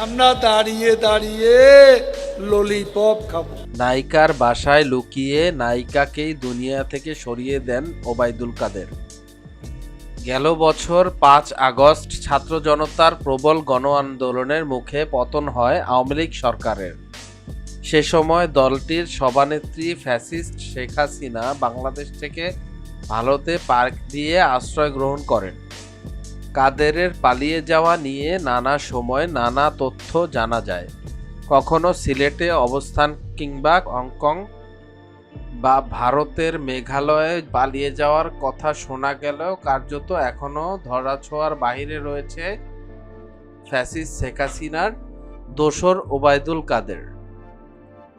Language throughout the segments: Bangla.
আমরা দাঁড়িয়ে দাঁড়িয়ে ললিপপ খাব। নায়িকার বাসায় লুকিয়ে নায়িকাকেই দুনিয়া থেকে সরিয়ে দেন ওবায়দুল কাদের। গেল বছর পাঁচ আগস্ট ছাত্র জনতার প্রবল গণ আন্দোলনের মুখে পতন হয় আওয়ামী লীগ সরকারের। সে সময় দলটির সভানেত্রী ফ্যাসিস্ট শেখ হাসিনা বাংলাদেশ থেকে ভারতে পার্ক দিয়ে আশ্রয় গ্রহণ করেন। কাদেরের পালিয়ে যাওয়া নিয়ে নানা সময় নানা তথ্য জানা যায়। কখনো সিলেটে অবস্থান কিংবা হংকং বা ভারতের মেঘালয়ে পালিয়ে যাওয়ার কথা শোনা গেলেও কার্যত এখনও ধরাছোঁয়ার বাইরে রয়েছে ফ্যাসিস শেখ হাসিনার দোসর ওবায়দুল কাদের।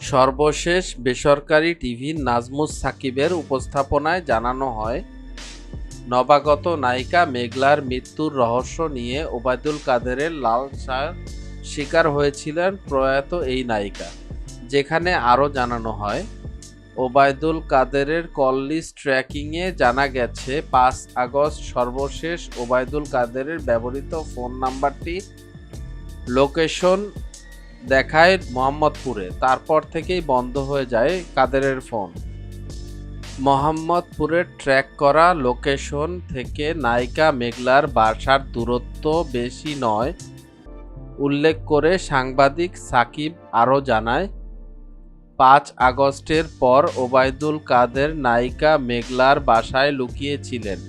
সর্বশেষ বেসরকারি টিভি নাজমুস সাকিবের উপস্থাপনায় জানানো হয় নবাগত নায়িকা মেঘলার মৃত্যুর রহস্য নিয়ে ওবায়দুল কাদেরের লালসার শিকার হয়েছিলেন প্রয়াত এই নায়িকা, যেখানে আরও জানানো হয়, ওবায়দুল কাদেরের কল লিস্ট ট্র্যাকিংয়ে জানা গেছে, পাঁচ আগস্ট সর্বশেষ ওবায়দুল কাদেরের ব্যবহৃত ফোন নাম্বারটি লোকেশন দেখায় মোহাম্মদপুরে, তারপর থেকেই বন্ধ হয়ে যায় কাদেরের ফোন। মোহাম্মদপুরের ট্র্যাক করা লোকেশন থেকে নায়িকা মেঘলার বাসার দূরত্ব বেশি নয়, উল্লেখ করে সাংবাদিক সাকিব আরও জানায়, পাঁচ আগস্টের পর ওবায়দুল কাদের নায়িকা মেঘলার বাসায় লুকিয়েছিলেন।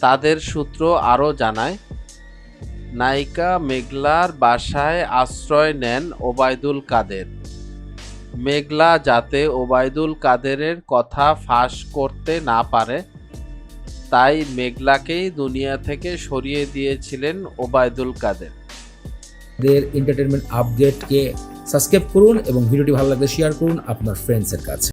তাদের সূত্র আরও জানায়, নায়িকা মেঘলার বাসায় আশ্রয় নেন ওবায়দুল কাদের। মেঘলা যাতে ওবায়দুল কাদেরের কথা ফাঁস করতে না পারে, তাই মেঘলাকেই দুনিয়া থেকে সরিয়ে দিয়েছিলেন ওবায়দুল কাদের। দের এন্টারটেনমেন্ট আপডেটকে সাবস্ক্রাইব করুন এবং ভিডিওটি ভালো লাগলে শেয়ার করুন আপনার ফ্রেন্ডসের কাছে।